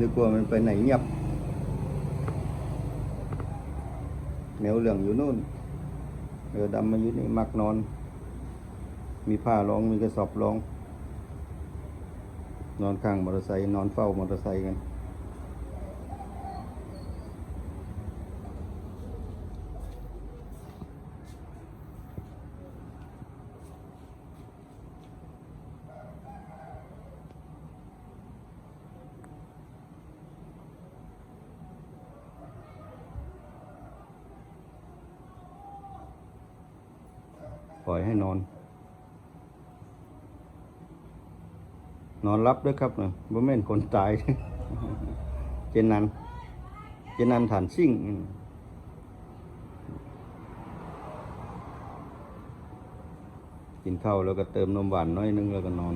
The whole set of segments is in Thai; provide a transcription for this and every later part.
นึกว่ามันไปไหนเงียบแมวเหลืองอยู่นู่นเออดำมาอยู่นี่มักนอน มีผ้ารองมีกระสอบรอง นอนข้างมอเตอร์ไซค์นอนเฝ้ามอเตอร์ไซค์กัน ปล่อยให้นอน นอนรับด้วยครับเนอะบ่แม่นคนตาย เจนนัน เจนนันฐานซิ่งกินข้าวแล้วก็เติมนมหวานน้อยนึงแล้วก็นอน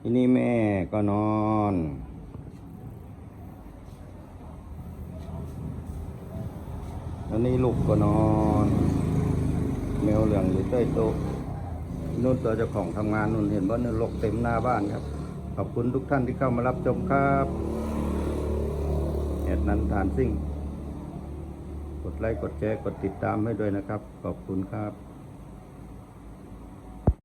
ทีนี้แม่ก็นอน อันนี้ลูกก็นอน แมวเหลืองอยู่ใต้โต๊ะนู่นตัวเจ้าของทำงานนู่นเห็นว่านู่นลกเต็มหน้าบ้านครับ ขอบคุณทุกท่านที่เข้ามารับชมครับเหตุนั้นทานซิ่ง กดไลค์กดแชร์กดติดตามให้ด้วยนะครับ ขอบคุณครับ